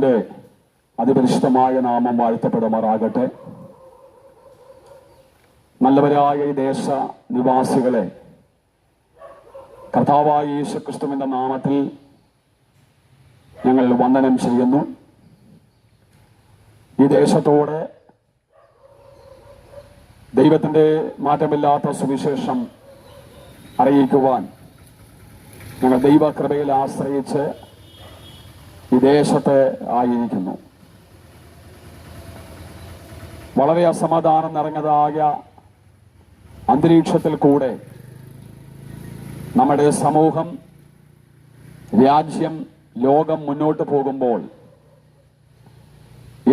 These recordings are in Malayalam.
ദൈവത്തിന്റെ അതിപരിശുദ്ധമായ നാമം വാഴ്ത്തപ്പെടുമാറാകട്ടെ. നല്ലവരായ ഈ ദേശ നിവാസികളെ കർത്താവായ യേശുക്രിസ്തുവിന്റെ നാമത്തിൽ ഞങ്ങൾ വന്ദനം ചെയ്യുന്നു. ഈ ദേശത്തോട് ദൈവത്തിന്റെ മാറ്റമില്ലാത്ത സുവിശേഷം അറിയിക്കുവാൻ ഞങ്ങൾ ദൈവകൃപയിൽ ആശ്രയിച്ച് ഈ ദേശത്ത് ആയിരിക്കുന്നു. വളരെ അസമാധാനം നിറഞ്ഞതായ അന്തരീക്ഷത്തിൽ കൂടെ നമ്മുടെ സമൂഹം രാജ്യം ലോകം മുന്നോട്ട് പോകുമ്പോൾ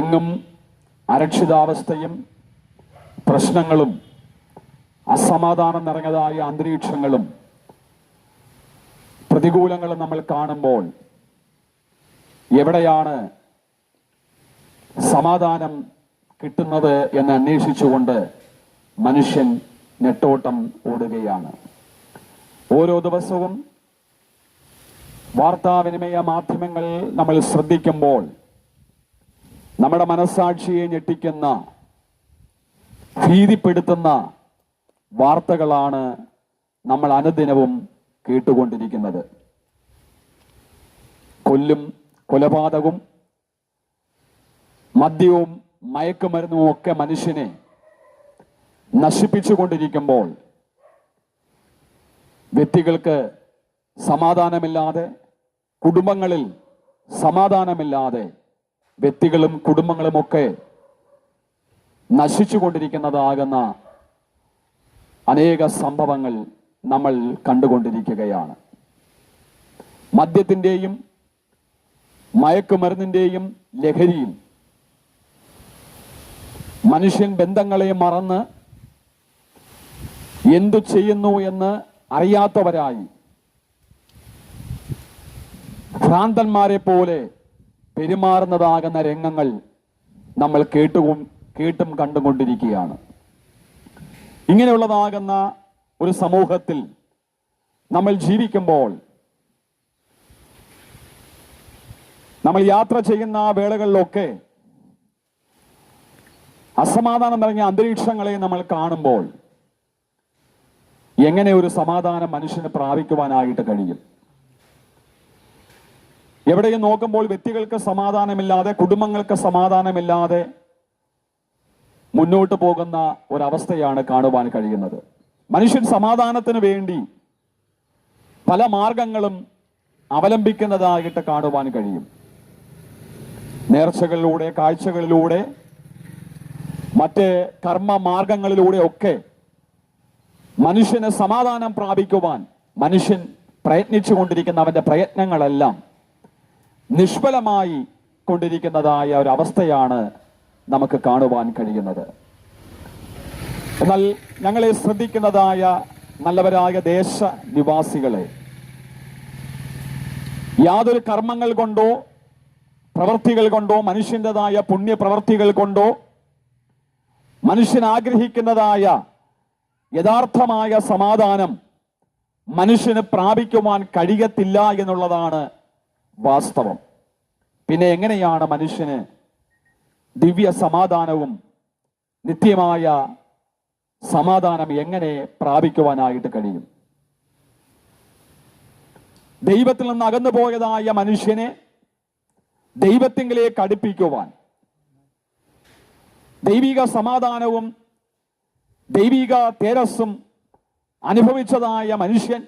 എങ്ങും അരക്ഷിതാവസ്ഥയും പ്രശ്നങ്ങളും അസമാധാനം നിറഞ്ഞതായ അന്തരീക്ഷങ്ങളും പ്രതികൂലങ്ങളും നമ്മൾ കാണുമ്പോൾ എവിടെയാണ് സമാധാനം കിട്ടുന്നത് എന്ന് അന്വേഷിച്ചുകൊണ്ട് മനുഷ്യൻ നെട്ടോട്ടം ഓടുകയാണ്. ഓരോ ദിവസവും വാർത്താവിനിമയ മാധ്യമങ്ങൾ നമ്മൾ ശ്രദ്ധിക്കുമ്പോൾ നമ്മുടെ മനസ്സാക്ഷിയെ ഞെട്ടിക്കുന്ന ഭീതിപ്പെടുത്തുന്ന വാർത്തകളാണ് നമ്മൾ അനുദിനവും കേട്ടുകൊണ്ടിരിക്കുന്നത്. കൊല്ലും കൊലപാതകവും മദ്യവും മയക്കുമരുന്നും ഒക്കെ മനുഷ്യനെ നശിപ്പിച്ചുകൊണ്ടിരിക്കുമ്പോൾ വ്യക്തികൾക്ക് സമാധാനമില്ലാതെ കുടുംബങ്ങളിൽ സമാധാനമില്ലാതെ വ്യക്തികളും കുടുംബങ്ങളുമൊക്കെ നശിച്ചുകൊണ്ടിരിക്കുന്നതാകുന്ന അനേക സംഭവങ്ങൾ നമ്മൾ കണ്ടുകൊണ്ടിരിക്കുകയാണ്. മദ്യത്തിന്റെയും മയക്കുമരുന്നിന്റെയും ലഹരിയും മനുഷ്യൻ ബന്ധങ്ങളെ മറന്ന് എന്തു ചെയ്യുന്നു എന്ന് അറിയാത്തവരായി. ഭ്രാന്തന്മാരെ പോലെ പെരുമാറുന്നതാകുന്ന രംഗങ്ങൾ നമ്മൾ കേട്ടുകൊ കേട്ടും കണ്ടുകൊണ്ടിരിക്കുകയാണ്. ഇങ്ങനെയുള്ളതാകുന്ന ഒരു സമൂഹത്തിൽ നമ്മൾ ജീവിക്കുമ്പോൾ നമ്മൾ യാത്ര ചെയ്യുന്ന വേളകളിലൊക്കെ അസമാധാനം നിറഞ്ഞ അന്തരീക്ഷങ്ങളെ നമ്മൾ കാണുമ്പോൾ എങ്ങനെ ഒരു സമാധാനം മനുഷ്യന് പ്രാപിക്കുവാനായിട്ട് കഴിയും? എവിടെയും നോക്കുമ്പോൾ വ്യക്തികൾക്ക് സമാധാനമില്ലാതെ കുടുംബങ്ങൾക്ക് സമാധാനമില്ലാതെ മുന്നോട്ട് പോകുന്ന ഒരവസ്ഥയാണ് കാണുവാൻ കഴിയുന്നത്. മനുഷ്യൻ സമാധാനത്തിന് വേണ്ടി പല മാർഗങ്ങളും അവലംബിക്കുന്നതായിട്ട് കാണുവാൻ കഴിയും. നേർച്ചകളിലൂടെ കാഴ്ചകളിലൂടെ മറ്റ് കർമ്മ മാർഗങ്ങളിലൂടെ ഒക്കെ മനുഷ്യന് സമാധാനം പ്രാപിക്കുവാൻ മനുഷ്യൻ പ്രയത്നിച്ചു കൊണ്ടിരിക്കുന്ന അവന്റെ പ്രയത്നങ്ങളെല്ലാം നിഷ്ഫലമായി കൊണ്ടിരിക്കുന്നതായ ഒരു അവസ്ഥയാണ് നമുക്ക് കാണുവാൻ കഴിയുന്നത്. എന്നാൽ ഞങ്ങളെ ശ്രദ്ധിക്കുന്നതായ നല്ലവരായ ദേശ നിവാസികളെ യാതൊരു കർമ്മങ്ങൾ കൊണ്ടോ പ്രവർത്തികൾ കൊണ്ടോ മനുഷ്യന്റെതായ പുണ്യപ്രവർത്തികൾ കൊണ്ടോ മനുഷ്യൻ ആഗ്രഹിക്കുന്നതായ യഥാർത്ഥമായ സമാധാനം മനുഷ്യന് പ്രാപിക്കുവാൻ കഴിയത്തില്ല എന്നുള്ളതാണ് വാസ്തവം. പിന്നെ എങ്ങനെയാണ് മനുഷ്യന് ദിവ്യ സമാധാനവും നിത്യമായ സമാധാനം എങ്ങനെ പ്രാപിക്കുവാനായിട്ട് കഴിയും? ദൈവത്തിൽ നിന്ന് അകന്നു പോയതായ മനുഷ്യനെ ദൈവത്തിങ്കിലേക്ക് അടുപ്പിക്കുവാൻ. ദൈവിക സമാധാനവും ദൈവിക തേരസ്സും അനുഭവിച്ചതായ മനുഷ്യൻ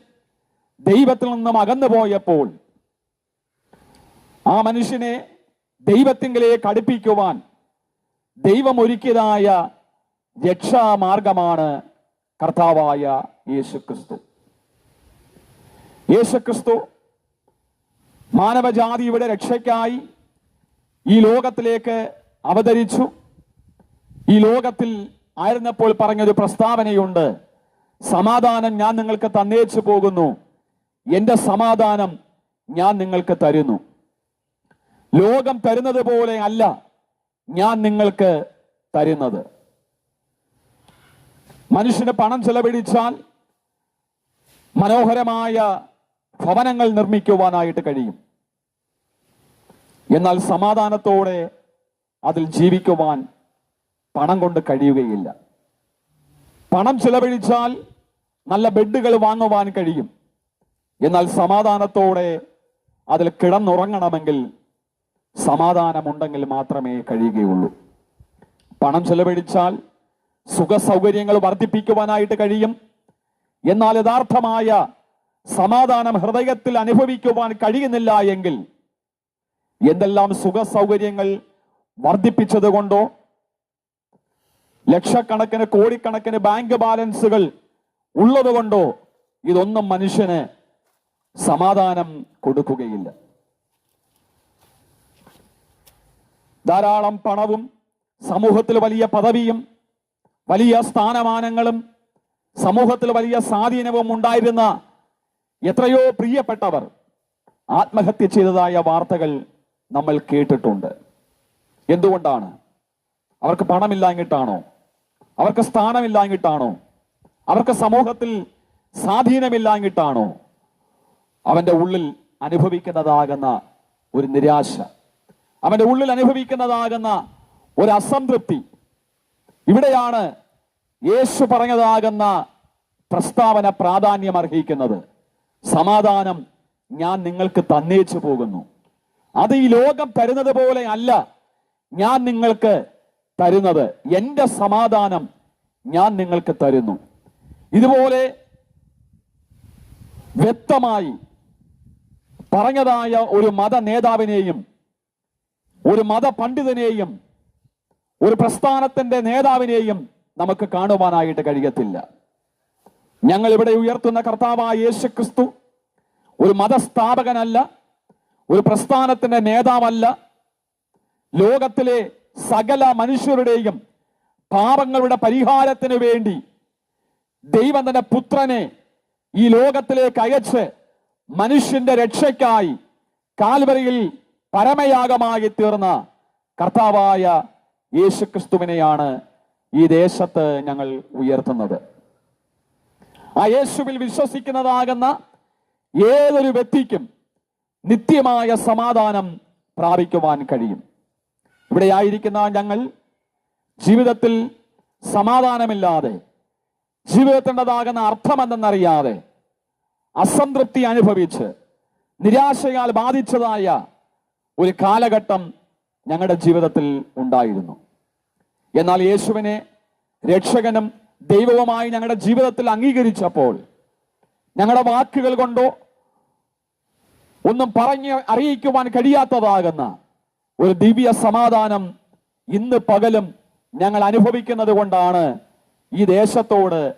ദൈവത്തിൽ നിന്നും അകന്നു പോയപ്പോൾ ആ മനുഷ്യനെ ദൈവത്തിങ്കിലേക്ക് അടുപ്പിക്കുവാൻ ദൈവമൊരുക്കിയതായ രക്ഷാമാർഗമാണ് കർത്താവായ യേശുക്രിസ്തു. യേശുക്രിസ്തു മാനവജാതിയുടെ രക്ഷയ്ക്കായി ഈ ലോകത്തിലേക്ക് അവതരിച്ചു. ഈ ലോകത്തിൽ ആയിരുന്നപ്പോൾ പറഞ്ഞൊരു പ്രസ്താവനയുണ്ട്. സമാധാനം ഞാൻ നിങ്ങൾക്ക് തന്നേച്ചു പോകുന്നു. എന്റെ സമാധാനം ഞാൻ നിങ്ങൾക്ക് തരുന്നു. ലോകം തരുന്നത് പോലെ അല്ല ഞാൻ നിങ്ങൾക്ക് തരുന്നത്. മനുഷ്യന് പണം ചെലവഴിച്ചാൽ മനോഹരമായ ഭവനങ്ങൾ നിർമ്മിക്കുവാനായിട്ട് കഴിയും. എന്നാൽ സമാധാനത്തോടെ അതിൽ ജീവിക്കുവാൻ പണം കൊണ്ട് കഴിയുകയില്ല. പണം ചിലവഴിച്ചാൽ നല്ല ബെഡുകൾ വാങ്ങുവാൻ കഴിയും. എന്നാൽ സമാധാനത്തോടെ അതിൽ കിടന്നുറങ്ങണമെങ്കിൽ സമാധാനമുണ്ടെങ്കിൽ മാത്രമേ കഴിയുകയുള്ളൂ. പണം ചെലവഴിച്ചാൽ സുഖസൗകര്യങ്ങൾ വർദ്ധിപ്പിക്കുവാനായിട്ട് കഴിയും. എന്നാൽ യഥാർത്ഥമായ സമാധാനം ഹൃദയത്തിൽ അനുഭവിക്കുവാൻ കഴിയുന്നില്ല എങ്കിൽ എന്തെല്ലാം സുഖ സൗകര്യങ്ങൾ വർദ്ധിപ്പിച്ചത് കൊണ്ടോ ലക്ഷക്കണക്കിന് കോടിക്കണക്കിന് ബാങ്ക് ബാലൻസുകൾ ഉള്ളത് കൊണ്ടോ ഇതൊന്നും മനുഷ്യന് സമാധാനം കൊടുക്കുകയില്ല. ധാരാളം പണവും സമൂഹത്തിൽ വലിയ പദവിയും വലിയ സ്ഥാനമാനങ്ങളും സമൂഹത്തിൽ വലിയ സ്വാധീനവും ഉണ്ടായിരുന്ന എത്രയോ പ്രിയപ്പെട്ടവർ ആത്മഹത്യ ചെയ്തതായ വാർത്തകൾ നമ്മൾ കേട്ടിട്ടുണ്ട്. എന്തുകൊണ്ടാണ്? അവർക്ക് പണമില്ലാഞ്ഞിട്ടാണോ? അവർക്ക് സ്ഥാനമില്ലാഞ്ഞിട്ടാണോ? അവർക്ക് സമൂഹത്തിൽ സ്വാധീനമില്ലാഞ്ഞിട്ടാണോ? അവന്റെ ഉള്ളിൽ അനുഭവിക്കുന്നതാകുന്ന ഒരു നിരാശ. അവന്റെ ഉള്ളിൽ അനുഭവിക്കുന്നതാകുന്ന ഒരു അസംതൃപ്തി. ഇവിടെയാണ് യേശു പറഞ്ഞതാകുന്ന പ്രസ്താവന പ്രാധാന്യം അർഹിക്കുന്നത് സമാധാനം ഞാൻ നിങ്ങൾക്ക് തന്നേച്ചു പോകുന്നു. അത് ഈ ലോകം തരുന്നത് പോലെ അല്ല ഞാൻ നിങ്ങൾക്ക് തരുന്നത്. എന്റെ സമാധാനം ഞാൻ നിങ്ങൾക്ക് തരുന്നു. ഇതുപോലെ വ്യക്തമായി പറഞ്ഞതായ ഒരു മത നേതാവിനെയും ഒരു മത പണ്ഡിതനെയും ഒരു പ്രസ്ഥാനത്തിന്റെ നേതാവിനെയും നമുക്ക് കാണുവാനായിട്ട് കഴിയത്തില്ല. ഞങ്ങൾ ഇവിടെ ഉയർത്തുന്ന കർത്താവായ യേശു ക്രിസ്തു ഒരു മതസ്ഥാപകനല്ല. ഒരു പ്രസ്ഥാനത്തിന്റെ നേതാവല്ല. ലോകത്തിലെ സകല മനുഷ്യരുടെയും പാപങ്ങളുടെ പരിഹാരത്തിന് വേണ്ടി ദൈവം തന്റെ പുത്രനെ ഈ ലോകത്തിലേക്ക് അയച്ച് മനുഷ്യന്റെ രക്ഷയ്ക്കായി കാൽവരിയിൽ പരമയാഗമായി തീർന്ന കർത്താവായ യേശുക്രിസ്തുവിനെയാണ് ഈ ദേശത്ത് ഞങ്ങൾ ഉയർത്തുന്നത്. ആ യേശുവിൽ വിശ്വസിക്കുന്നതാകുന്ന ഏതൊരു വ്യക്തിക്കും നിത്യമായ സമാധാനം പ്രാപിക്കുവാൻ കഴിയും. ഇവിടെ ആയിരിക്കുന്ന ഞങ്ങൾ ജീവിതത്തിൽ സമാധാനമില്ലാതെ ജീവിതത്തിന്റെതാകുന്ന അർത്ഥമെന്തെന്നറിയാതെ അസംതൃപ്തി അനുഭവിച്ച് നിരാശയാൽ ബാധിച്ചതായ ഒരു കാലഘട്ടം ഞങ്ങളുടെ ജീവിതത്തിൽ ഉണ്ടായിരുന്നു. എന്നാൽ യേശുവിനെ രക്ഷകനും ദൈവവുമായി ഞങ്ങളുടെ ജീവിതത്തിൽ അംഗീകരിച്ചപ്പോൾ ഞങ്ങളുടെ വാക്കുകൾ കൊണ്ടോ ഒന്നും പറഞ്ഞ് അറിയിക്കുവാൻ കഴിയാത്തതാകുന്ന ഒരു ദിവ്യ സമാധാനം ഇന്ന് പകലും ഞങ്ങൾ അനുഭവിക്കുന്നത് കൊണ്ടാണ് ഈ ദേശത്തോട്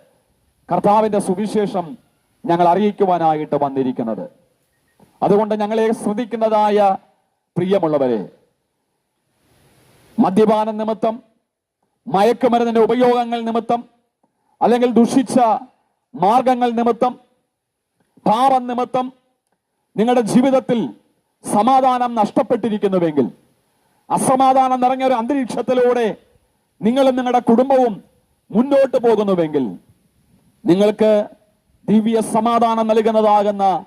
കർത്താവിന്റെ സുവിശേഷം ഞങ്ങൾ അറിയിക്കുവാനായിട്ട് വന്നിരിക്കുന്നത്. അതുകൊണ്ട് ഞങ്ങളെ ശ്രദ്ധിക്കുന്നതായ പ്രിയമുള്ളവരെ മദ്യപാനം നിമിത്തം മയക്കുമരുന്നിന്റെ ഉപയോഗങ്ങൾ നിമിത്തം അല്ലെങ്കിൽ ദുഷിച്ച മാർഗങ്ങൾ നിമിത്തം പാപം നിമിത്തം നിങ്ങളുടെ ജീവിതത്തിൽ സമാധാനം നഷ്ടപ്പെട്ടിരിക്കുന്നുവെങ്കിൽ അസമാധാനം നിറഞ്ഞ ഒരു അന്തരീക്ഷത്തിലൂടെ നിങ്ങളും നിങ്ങളുടെ കുടുംബവും മുന്നോട്ട് പോകുന്നുവെങ്കിൽ നിങ്ങൾക്ക് ദിവ്യ സമാധാനം നൽകുന്നതാകുന്ന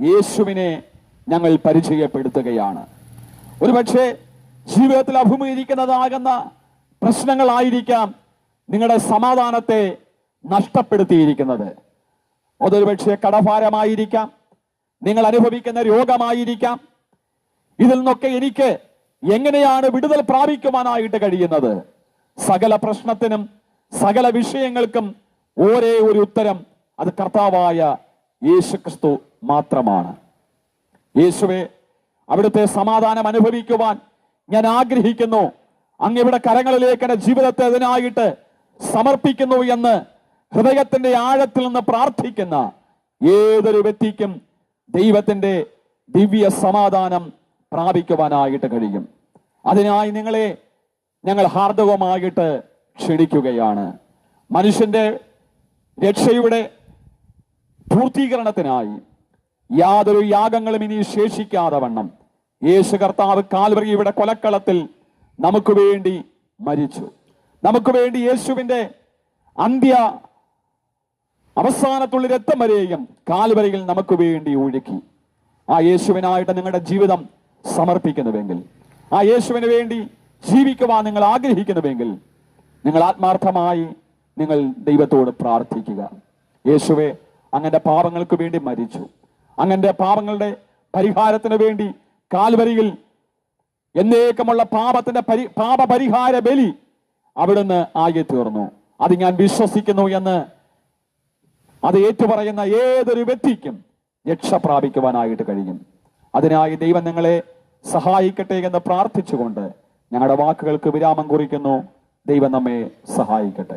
യേശുവിനെ ഞങ്ങൾ പരിചയപ്പെടുത്തുകയാണ്. ഒരുപക്ഷെ ജീവിതത്തിൽ അഭിമുഖീകരിക്കുന്നതാകുന്ന പ്രശ്നങ്ങളായിരിക്കാം നിങ്ങളുടെ സമാധാനത്തെ നഷ്ടപ്പെടുത്തിയിരിക്കുന്നത്. അതൊരു പക്ഷേ കടഭാരമായിരിക്കാം. നിങ്ങൾ അനുഭവിക്കുന്ന രോഗമായിരിക്കാം. ഇതിൽ നിന്നൊക്കെ എനിക്ക് എങ്ങനെയാണ് വിടുതൽ പ്രാപിക്കുവാനായിട്ട് കഴിയുന്നത്? സകല പ്രശ്നത്തിനും സകല വിഷയങ്ങൾക്കും ഒരേ ഒരു ഉത്തരം അത് കർത്താവായ യേശുക്രിസ്തു മാത്രമാണ്. യേശുവെ അവിടുത്തെ സമാധാനം അനുഭവിക്കുവാൻ ഞാൻ ആഗ്രഹിക്കുന്നു. അങ്ങ് ഇവിടെ കരങ്ങളിലേക്ക് എന്റെ ജീവിതത്തെ അതിനായിട്ട് സമർപ്പിക്കുന്നു എന്ന് ഹൃദയത്തിന്റെ ആഴത്തിൽ നിന്ന് പ്രാർത്ഥിക്കുന്ന ഏതൊരു വ്യക്തിക്കും ദൈവത്തിന്റെ ദിവ്യ സമാധാനം പ്രാപിക്കുവാനായിട്ട് കഴിയും. അതിനായി നിങ്ങളെ ഞങ്ങൾ ഹാർദവമായിട്ട് ക്ഷണിക്കുകയാണ്. മനുഷ്യന്റെ രക്ഷയുടെ പൂർത്തീകരണത്തിനായി യാതൊരു യാഗങ്ങളും ഇനി ശേഷിക്കാതെ വണ്ണം. യേശു കർത്താവ് കാൽവറിയുടെ കൊലക്കളത്തിൽ നമുക്ക് വേണ്ടി മരിച്ചു. നമുക്ക് വേണ്ടി യേശുവിന്റെ അന്ത്യ അവസാനത്തുള്ള രക്തം വരെയും കാൽവരയിൽ നമുക്ക് വേണ്ടി ഒഴുക്കി. ആ യേശുവിനായിട്ട് നിങ്ങളുടെ ജീവിതം സമർപ്പിക്കുന്നുവെങ്കിൽ ആ യേശുവിന് വേണ്ടി ജീവിക്കുവാൻ നിങ്ങൾ ആഗ്രഹിക്കുന്നുവെങ്കിൽ നിങ്ങൾ ആത്മാർത്ഥമായി നിങ്ങൾ ദൈവത്തോട് പ്രാർത്ഥിക്കുക. യേശുവെ അങ്ങന്റെ പാപങ്ങൾക്ക് വേണ്ടി മരിച്ചു. അങ്ങന്റെ പാപങ്ങളുടെ പരിഹാരത്തിന് വേണ്ടി കാൽവരിയിൽ എന്നേക്കുമുള്ള പാപത്തിന്റെ പരി പാപപരിഹാര ബലി അവിടുന്ന് ആകെ തീർന്നു അത് ഞാൻ വിശ്വസിക്കുന്നു എന്ന് അത് ഏറ്റുപറയുന്ന ഏതൊരു വ്യക്തിക്കും രക്ഷ പ്രാപിക്കുവാനായിട്ട് കഴിയും. അതിനായി ദൈവം നിങ്ങളെ സഹായിക്കട്ടെ എന്ന് പ്രാർത്ഥിച്ചുകൊണ്ട് ഞങ്ങളുടെ വാക്കുകൾക്ക് വിരാമം കുറിക്കുന്നു. ദൈവം നമ്മെ സഹായിക്കട്ടെ.